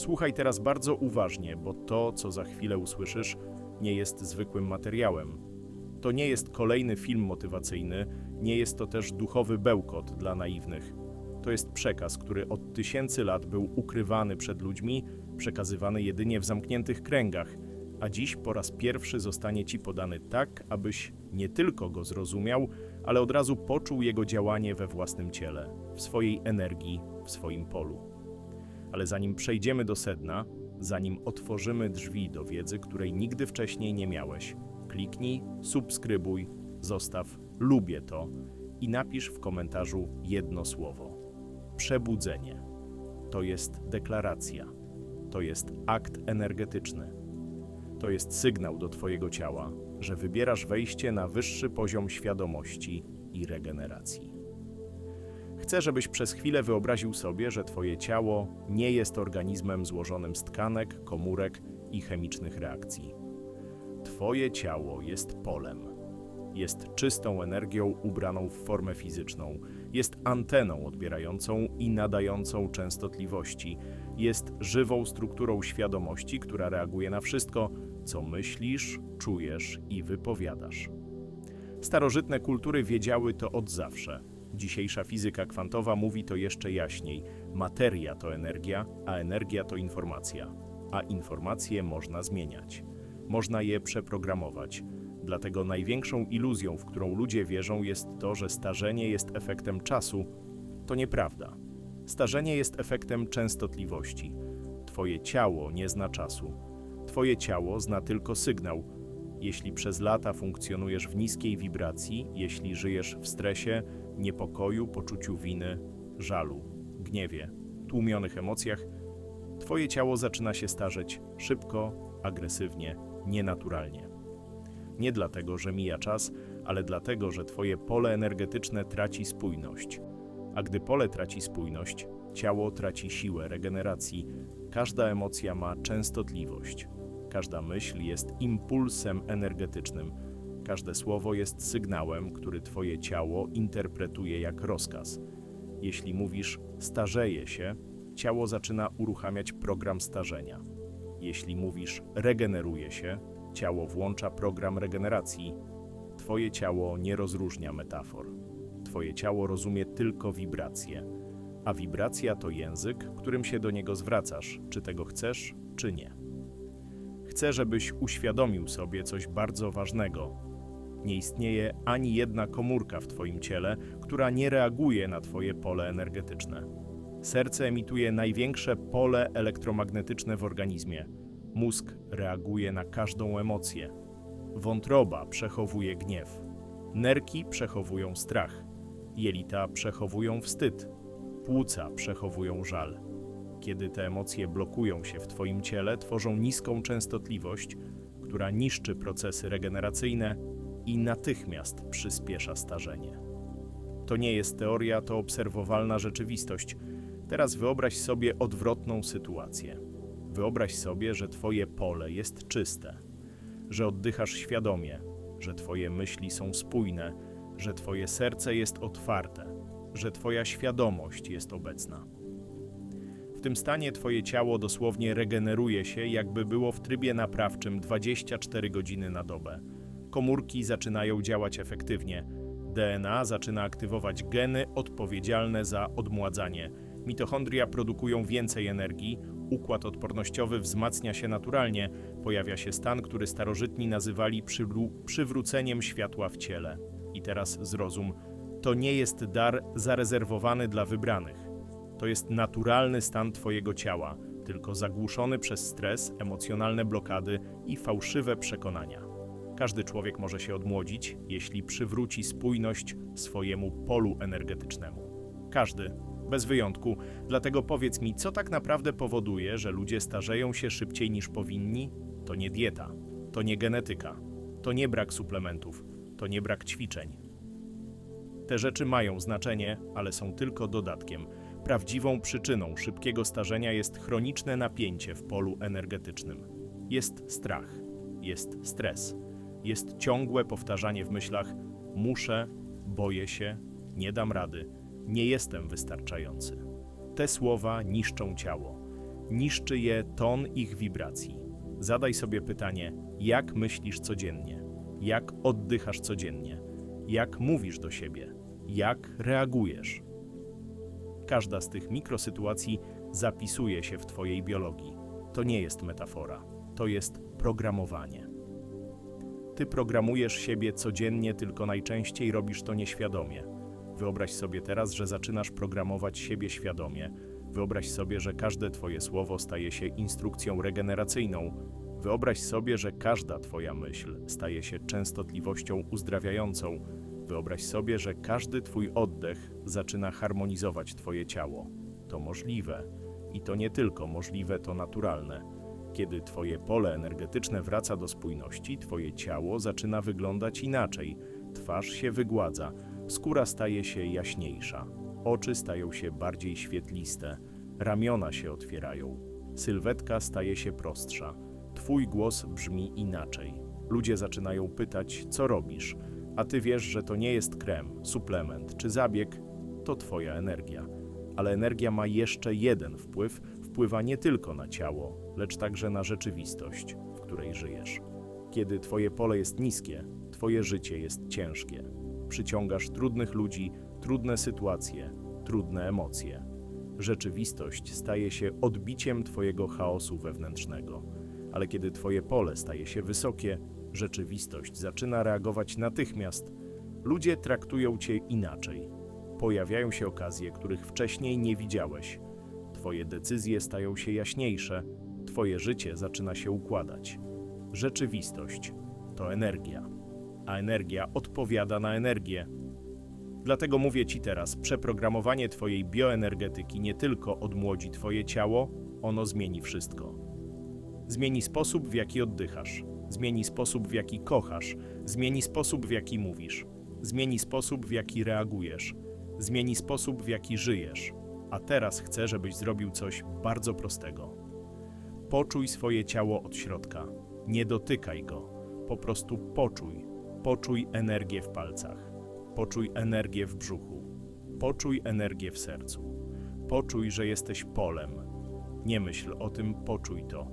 Słuchaj teraz bardzo uważnie, bo to, co za chwilę usłyszysz, nie jest zwykłym materiałem. To nie jest kolejny film motywacyjny, nie jest to też duchowy bełkot dla naiwnych. To jest przekaz, który od tysięcy lat był ukrywany przed ludźmi, przekazywany jedynie w zamkniętych kręgach, a dziś po raz pierwszy zostanie ci podany tak, abyś nie tylko go zrozumiał, ale od razu poczuł jego działanie we własnym ciele, w swojej energii, w swoim polu. Ale zanim przejdziemy do sedna, zanim otworzymy drzwi do wiedzy, której nigdy wcześniej nie miałeś, kliknij, subskrybuj, zostaw lubię to i napisz w komentarzu jedno słowo. Przebudzenie. To jest deklaracja. To jest akt energetyczny. To jest sygnał do Twojego ciała, że wybierasz wejście na wyższy poziom świadomości i regeneracji. Chcę, żebyś przez chwilę wyobraził sobie, że Twoje ciało nie jest organizmem złożonym z tkanek, komórek i chemicznych reakcji. Twoje ciało jest polem. Jest czystą energią ubraną w formę fizyczną, jest anteną odbierającą i nadającą częstotliwości, jest żywą strukturą świadomości, która reaguje na wszystko, co myślisz, czujesz i wypowiadasz. Starożytne kultury wiedziały to od zawsze. Dzisiejsza fizyka kwantowa mówi to jeszcze jaśniej. Materia to energia, a energia to informacja. A informacje można zmieniać. Można je przeprogramować. Dlatego największą iluzją, w którą ludzie wierzą, jest to, że starzenie jest efektem czasu. To nieprawda. Starzenie jest efektem częstotliwości. Twoje ciało nie zna czasu. Twoje ciało zna tylko sygnał. Jeśli przez lata funkcjonujesz w niskiej wibracji, jeśli żyjesz w stresie, niepokoju, poczuciu winy, żalu, gniewie, tłumionych emocjach, Twoje ciało zaczyna się starzeć szybko, agresywnie, nienaturalnie. Nie dlatego, że mija czas, ale dlatego, że Twoje pole energetyczne traci spójność. A gdy pole traci spójność, ciało traci siłę regeneracji, każda emocja ma częstotliwość, każda myśl jest impulsem energetycznym, każde słowo jest sygnałem, który Twoje ciało interpretuje jak rozkaz. Jeśli mówisz starzeje się, ciało zaczyna uruchamiać program starzenia. Jeśli mówisz regeneruje się, ciało włącza program regeneracji. Twoje ciało nie rozróżnia metafor. Twoje ciało rozumie tylko wibracje, a wibracja to język, którym się do niego zwracasz, czy tego chcesz, czy nie. Chcę, żebyś uświadomił sobie coś bardzo ważnego. Nie istnieje ani jedna komórka w Twoim ciele, która nie reaguje na Twoje pole energetyczne. Serce emituje największe pole elektromagnetyczne w organizmie. Mózg reaguje na każdą emocję. Wątroba przechowuje gniew. Nerki przechowują strach. Jelita przechowują wstyd. Płuca przechowują żal. Kiedy te emocje blokują się w Twoim ciele, tworzą niską częstotliwość, która niszczy procesy regeneracyjne i natychmiast przyspiesza starzenie. To nie jest teoria, to obserwowalna rzeczywistość. Teraz wyobraź sobie odwrotną sytuację. Wyobraź sobie, że Twoje pole jest czyste, że oddychasz świadomie, że Twoje myśli są spójne, że Twoje serce jest otwarte, że Twoja świadomość jest obecna. W tym stanie Twoje ciało dosłownie regeneruje się, jakby było w trybie naprawczym 24 godziny na dobę. Komórki zaczynają działać efektywnie. DNA zaczyna aktywować geny odpowiedzialne za odmładzanie. Mitochondria produkują więcej energii, układ odpornościowy wzmacnia się naturalnie, pojawia się stan, który starożytni nazywali przywró- przywróceniem światła w ciele. I teraz zrozum, to nie jest dar zarezerwowany dla wybranych. To jest naturalny stan Twojego ciała, tylko zagłuszony przez stres, emocjonalne blokady i fałszywe przekonania. Każdy człowiek może się odmłodzić, jeśli przywróci spójność swojemu polu energetycznemu. Każdy, bez wyjątku. Dlatego powiedz mi, co tak naprawdę powoduje, że ludzie starzeją się szybciej niż powinni? To nie dieta, to nie genetyka, to nie brak suplementów, to nie brak ćwiczeń. Te rzeczy mają znaczenie, ale są tylko dodatkiem. Prawdziwą przyczyną szybkiego starzenia jest chroniczne napięcie w polu energetycznym. Jest strach, jest stres, jest ciągłe powtarzanie w myślach: muszę, boję się, nie dam rady, nie jestem wystarczający. Te słowa niszczą ciało. Niszczy je ton ich wibracji. Zadaj sobie pytanie, jak myślisz codziennie, jak oddychasz codziennie, jak mówisz do siebie, jak reagujesz. Każda z tych mikrosytuacji zapisuje się w Twojej biologii. To nie jest metafora, to jest programowanie. Ty programujesz siebie codziennie, tylko najczęściej robisz to nieświadomie. Wyobraź sobie teraz, że zaczynasz programować siebie świadomie. Wyobraź sobie, że każde Twoje słowo staje się instrukcją regeneracyjną. Wyobraź sobie, że każda Twoja myśl staje się częstotliwością uzdrawiającą. Wyobraź sobie, że każdy Twój oddech zaczyna harmonizować Twoje ciało. To możliwe. I to nie tylko możliwe, to naturalne. Kiedy Twoje pole energetyczne wraca do spójności, Twoje ciało zaczyna wyglądać inaczej. Twarz się wygładza, skóra staje się jaśniejsza, oczy stają się bardziej świetliste, ramiona się otwierają, sylwetka staje się prostsza, Twój głos brzmi inaczej. Ludzie zaczynają pytać, co robisz, a Ty wiesz, że to nie jest krem, suplement czy zabieg, to Twoja energia. Ale energia ma jeszcze jeden wpływ, wpływa nie tylko na ciało, lecz także na rzeczywistość, w której żyjesz. Kiedy Twoje pole jest niskie, Twoje życie jest ciężkie. Przyciągasz trudnych ludzi, trudne sytuacje, trudne emocje. Rzeczywistość staje się odbiciem Twojego chaosu wewnętrznego. Ale kiedy Twoje pole staje się wysokie, rzeczywistość zaczyna reagować natychmiast. Ludzie traktują Cię inaczej. Pojawiają się okazje, których wcześniej nie widziałeś. Twoje decyzje stają się jaśniejsze, Twoje życie zaczyna się układać. Rzeczywistość to energia, a energia odpowiada na energię. Dlatego mówię Ci teraz, przeprogramowanie Twojej bioenergetyki nie tylko odmłodzi Twoje ciało, ono zmieni wszystko. Zmieni sposób, w jaki oddychasz, zmieni sposób, w jaki kochasz, zmieni sposób, w jaki mówisz, zmieni sposób, w jaki reagujesz, zmieni sposób, w jaki żyjesz. A teraz chcę, żebyś zrobił coś bardzo prostego. Poczuj swoje ciało od środka. Nie dotykaj go. Po prostu poczuj. Poczuj energię w palcach. Poczuj energię w brzuchu. Poczuj energię w sercu. Poczuj, że jesteś polem. Nie myśl o tym, poczuj to.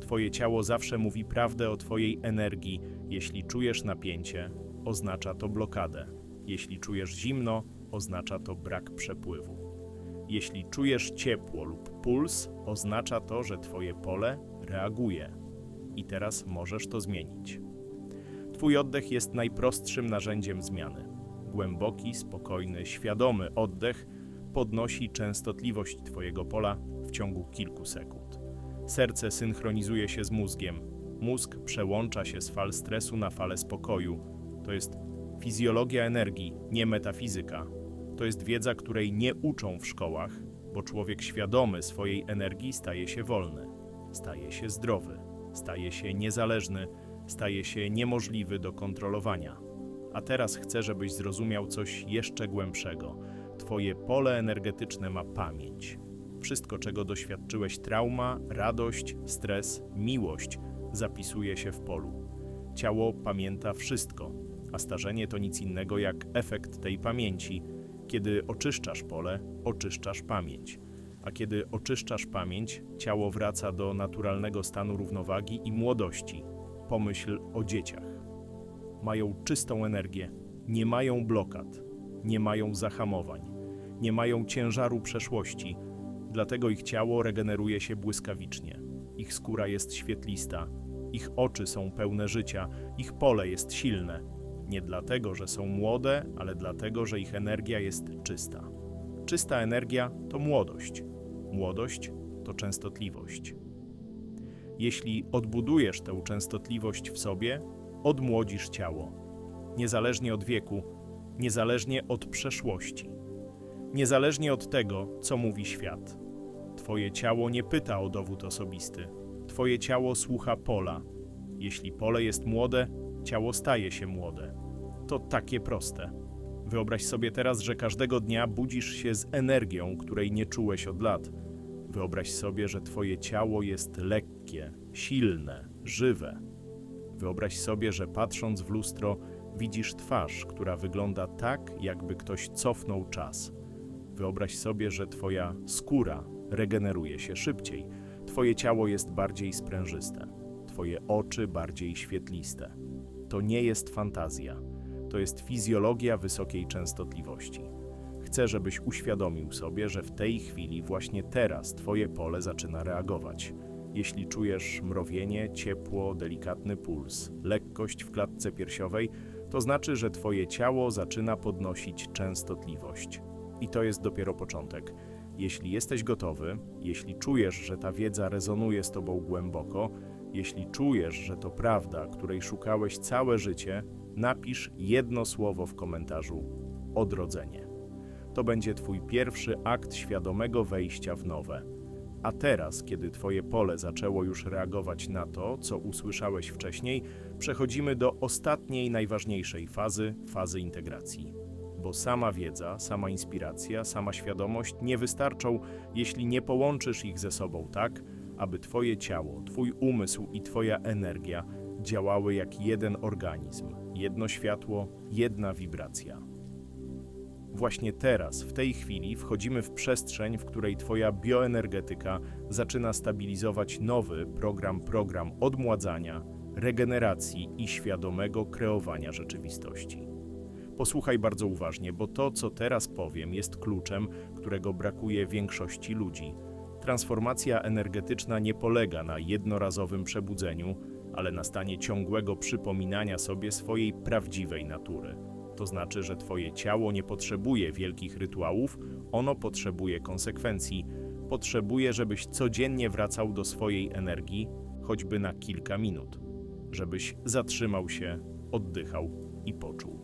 Twoje ciało zawsze mówi prawdę o Twojej energii. Jeśli czujesz napięcie, oznacza to blokadę. Jeśli czujesz zimno, oznacza to brak przepływu. Jeśli czujesz ciepło lub puls, oznacza to, że Twoje pole reaguje. I teraz możesz to zmienić. Twój oddech jest najprostszym narzędziem zmiany. Głęboki, spokojny, świadomy oddech podnosi częstotliwość Twojego pola w ciągu kilku sekund. Serce synchronizuje się z mózgiem. Mózg przełącza się z fal stresu na fale spokoju. To jest fizjologia energii, nie metafizyka. To jest wiedza, której nie uczą w szkołach, bo człowiek świadomy swojej energii staje się wolny, staje się zdrowy, staje się niezależny, staje się niemożliwy do kontrolowania. A teraz chcę, żebyś zrozumiał coś jeszcze głębszego. Twoje pole energetyczne ma pamięć. Wszystko, czego doświadczyłeś trauma, radość, stres, miłość zapisuje się w polu. Ciało pamięta wszystko, a starzenie to nic innego jak efekt tej pamięci. Kiedy oczyszczasz pole, oczyszczasz pamięć. A kiedy oczyszczasz pamięć, ciało wraca do naturalnego stanu równowagi i młodości. Pomyśl o dzieciach. Mają czystą energię, nie mają blokad, nie mają zahamowań, nie mają ciężaru przeszłości, dlatego ich ciało regeneruje się błyskawicznie. Ich skóra jest świetlista, ich oczy są pełne życia, ich pole jest silne. Nie dlatego, że są młode, ale dlatego, że ich energia jest czysta. Czysta energia to młodość. Młodość to częstotliwość. Jeśli odbudujesz tę częstotliwość w sobie, odmłodzisz ciało. Niezależnie od wieku, niezależnie od przeszłości, niezależnie od tego, co mówi świat. Twoje ciało nie pyta o dowód osobisty. Twoje ciało słucha pola. Jeśli pole jest młode, ciało staje się młode. To takie proste. Wyobraź sobie teraz, że każdego dnia budzisz się z energią, której nie czułeś od lat. Wyobraź sobie, że Twoje ciało jest lekkie, silne, żywe. Wyobraź sobie, że patrząc w lustro, widzisz twarz, która wygląda tak, jakby ktoś cofnął czas. Wyobraź sobie, że Twoja skóra regeneruje się szybciej, twoje ciało jest bardziej sprężyste, twoje oczy bardziej świetliste. To nie jest fantazja, to jest fizjologia wysokiej częstotliwości. Chcę, żebyś uświadomił sobie, że w tej chwili, właśnie teraz, twoje pole zaczyna reagować. Jeśli czujesz mrowienie, ciepło, delikatny puls, lekkość w klatce piersiowej, to znaczy, że twoje ciało zaczyna podnosić częstotliwość. I to jest dopiero początek. Jeśli jesteś gotowy, jeśli czujesz, że ta wiedza rezonuje z tobą głęboko, jeśli czujesz, że to prawda, której szukałeś całe życie, napisz jedno słowo w komentarzu: odrodzenie. To będzie Twój pierwszy akt świadomego wejścia w nowe. A teraz, kiedy Twoje pole zaczęło już reagować na to, co usłyszałeś wcześniej, przechodzimy do ostatniej, najważniejszej fazy fazy integracji. Bo sama wiedza, sama inspiracja, sama świadomość nie wystarczą, jeśli nie połączysz ich ze sobą tak, aby Twoje ciało, Twój umysł i Twoja energia działały jak jeden organizm, jedno światło, jedna wibracja. Właśnie teraz, w tej chwili, wchodzimy w przestrzeń, w której Twoja bioenergetyka zaczyna stabilizować nowy program, program odmładzania, regeneracji i świadomego kreowania rzeczywistości. Posłuchaj bardzo uważnie, bo to, co teraz powiem, jest kluczem, którego brakuje większości ludzi. Transformacja energetyczna nie polega na jednorazowym przebudzeniu, ale na stanie ciągłego przypominania sobie swojej prawdziwej natury. To znaczy, że Twoje ciało nie potrzebuje wielkich rytuałów, ono potrzebuje konsekwencji. Potrzebuje, żebyś codziennie wracał do swojej energii, choćby na kilka minut. Żebyś zatrzymał się, oddychał i poczuł.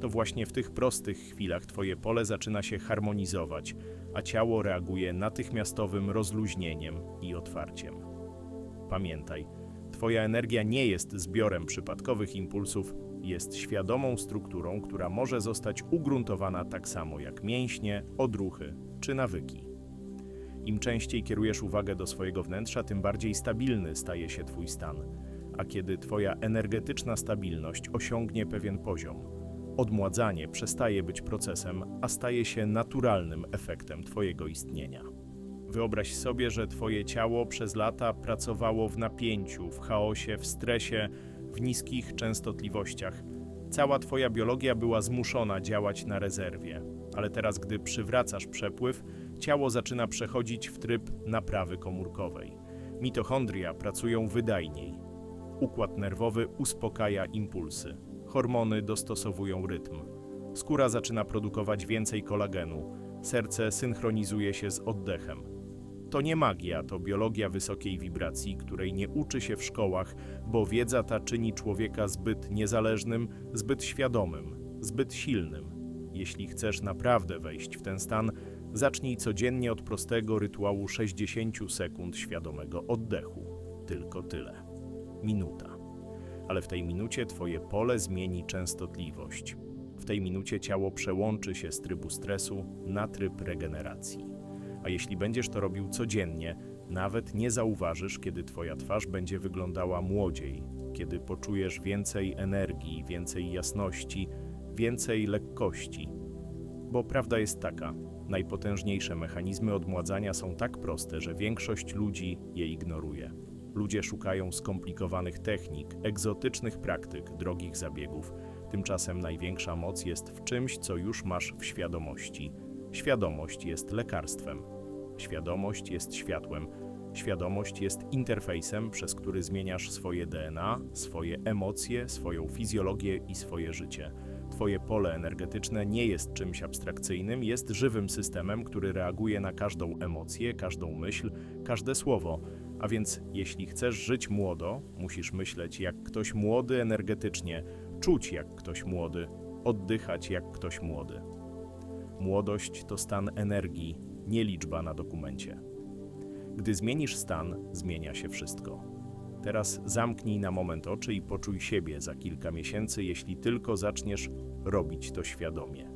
To właśnie w tych prostych chwilach Twoje pole zaczyna się harmonizować, a ciało reaguje natychmiastowym rozluźnieniem i otwarciem. Pamiętaj, Twoja energia nie jest zbiorem przypadkowych impulsów, jest świadomą strukturą, która może zostać ugruntowana tak samo jak mięśnie, odruchy czy nawyki. Im częściej kierujesz uwagę do swojego wnętrza, tym bardziej stabilny staje się Twój stan. A kiedy Twoja energetyczna stabilność osiągnie pewien poziom, odmładzanie przestaje być procesem, a staje się naturalnym efektem Twojego istnienia. Wyobraź sobie, że Twoje ciało przez lata pracowało w napięciu, w chaosie, w stresie, w niskich częstotliwościach. Cała Twoja biologia była zmuszona działać na rezerwie, ale teraz, gdy przywracasz przepływ, ciało zaczyna przechodzić w tryb naprawy komórkowej. Mitochondria pracują wydajniej. Układ nerwowy uspokaja impulsy. Hormony dostosowują rytm. Skóra zaczyna produkować więcej kolagenu. Serce synchronizuje się z oddechem. To nie magia, to biologia wysokiej wibracji, której nie uczy się w szkołach, bo wiedza ta czyni człowieka zbyt niezależnym, zbyt świadomym, zbyt silnym. Jeśli chcesz naprawdę wejść w ten stan, zacznij codziennie od prostego rytuału 60 sekund świadomego oddechu. Tylko tyle. Minuta. Ale w tej minucie twoje pole zmieni częstotliwość. W tej minucie ciało przełączy się z trybu stresu na tryb regeneracji. A jeśli będziesz to robił codziennie, nawet nie zauważysz, kiedy Twoja twarz będzie wyglądała młodziej, kiedy poczujesz więcej energii, więcej jasności, więcej lekkości. Bo prawda jest taka: najpotężniejsze mechanizmy odmładzania są tak proste, że większość ludzi je ignoruje. Ludzie szukają skomplikowanych technik, egzotycznych praktyk, drogich zabiegów. Tymczasem największa moc jest w czymś, co już masz w świadomości. Świadomość jest lekarstwem. Świadomość jest światłem. Świadomość jest interfejsem, przez który zmieniasz swoje DNA, swoje emocje, swoją fizjologię i swoje życie. Twoje pole energetyczne nie jest czymś abstrakcyjnym, jest żywym systemem, który reaguje na każdą emocję, każdą myśl, każde słowo. A więc, jeśli chcesz żyć młodo, musisz myśleć jak ktoś młody energetycznie, czuć jak ktoś młody, oddychać jak ktoś młody. Młodość to stan energii, nie liczba na dokumencie. Gdy zmienisz stan, zmienia się wszystko. Teraz zamknij na moment oczy i poczuj siebie za kilka miesięcy, jeśli tylko zaczniesz robić to świadomie.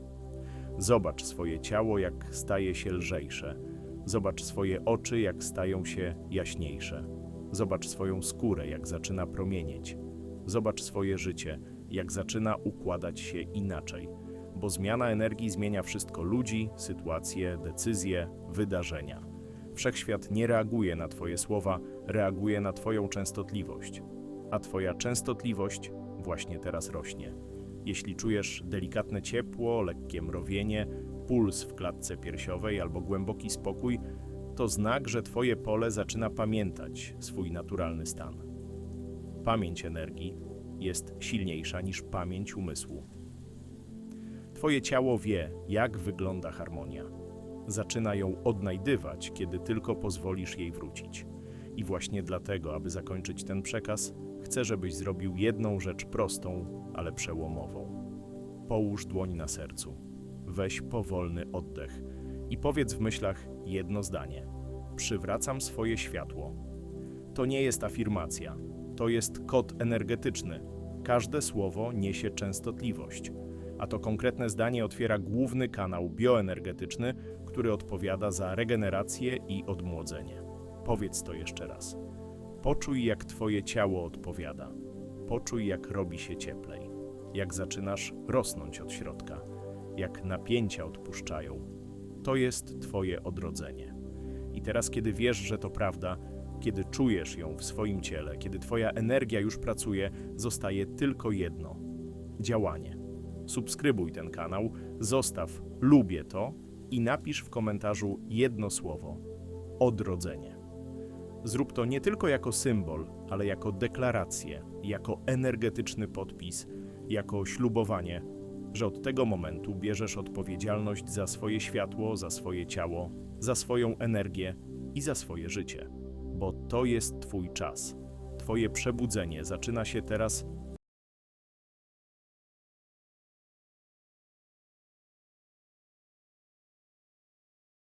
Zobacz swoje ciało, jak staje się lżejsze. Zobacz swoje oczy, jak stają się jaśniejsze. Zobacz swoją skórę, jak zaczyna promienieć. Zobacz swoje życie, jak zaczyna układać się inaczej bo zmiana energii zmienia wszystko ludzi, sytuacje, decyzje, wydarzenia. Wszechświat nie reaguje na Twoje słowa, reaguje na Twoją częstotliwość. A Twoja częstotliwość właśnie teraz rośnie. Jeśli czujesz delikatne ciepło, lekkie mrowienie, puls w klatce piersiowej albo głęboki spokój, to znak, że Twoje pole zaczyna pamiętać swój naturalny stan. Pamięć energii jest silniejsza niż pamięć umysłu. Twoje ciało wie, jak wygląda harmonia. Zaczyna ją odnajdywać, kiedy tylko pozwolisz jej wrócić. I właśnie dlatego, aby zakończyć ten przekaz, chcę, żebyś zrobił jedną rzecz prostą, ale przełomową. Połóż dłoń na sercu, weź powolny oddech i powiedz w myślach jedno zdanie: Przywracam swoje światło. To nie jest afirmacja, to jest kod energetyczny. Każde słowo niesie częstotliwość, a to konkretne zdanie otwiera główny kanał bioenergetyczny, który odpowiada za regenerację i odmłodzenie. Powiedz to jeszcze raz. Poczuj, jak Twoje ciało odpowiada. Poczuj, jak robi się cieplej, jak zaczynasz rosnąć od środka, jak napięcia odpuszczają. To jest Twoje odrodzenie. I teraz, kiedy wiesz, że to prawda, kiedy czujesz ją w swoim ciele, kiedy Twoja energia już pracuje, zostaje tylko jedno działanie. Subskrybuj ten kanał, zostaw lubię to i napisz w komentarzu jedno słowo odrodzenie. Zrób to nie tylko jako symbol, ale jako deklarację, jako energetyczny podpis, jako ślubowanie, że od tego momentu bierzesz odpowiedzialność za swoje światło, za swoje ciało, za swoją energię i za swoje życie. Bo to jest Twój czas. Twoje przebudzenie zaczyna się teraz